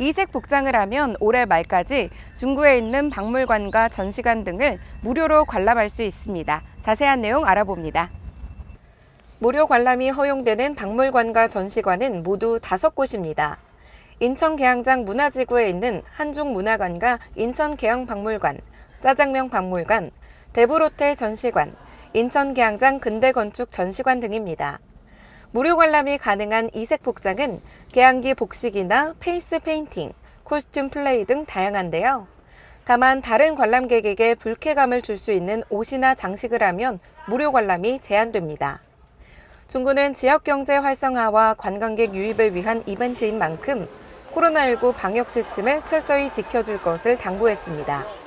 이색 복장을 하면 올해 말까지 중구에 있는 박물관과 전시관 등을 무료로 관람할 수 있습니다. 자세한 내용 알아봅니다. 무료 관람이 허용되는 박물관과 전시관은 모두 다섯 곳입니다. 인천 계양장 문화지구에 있는 한중문화관과 인천 계양박물관, 짜장면 박물관, 대불호텔 전시관, 인천 계양장 근대 건축 전시관 등입니다. 무료 관람이 가능한 이색 복장은 계양기 복식이나 페이스 페인팅, 코스튬 플레이 등 다양한데요. 다만 다른 관람객에게 불쾌감을 줄 수 있는 옷이나 장식을 하면 무료 관람이 제한됩니다. 중구는 지역 경제 활성화와 관광객 유입을 위한 이벤트인 만큼 코로나19 방역 지침을 철저히 지켜줄 것을 당부했습니다.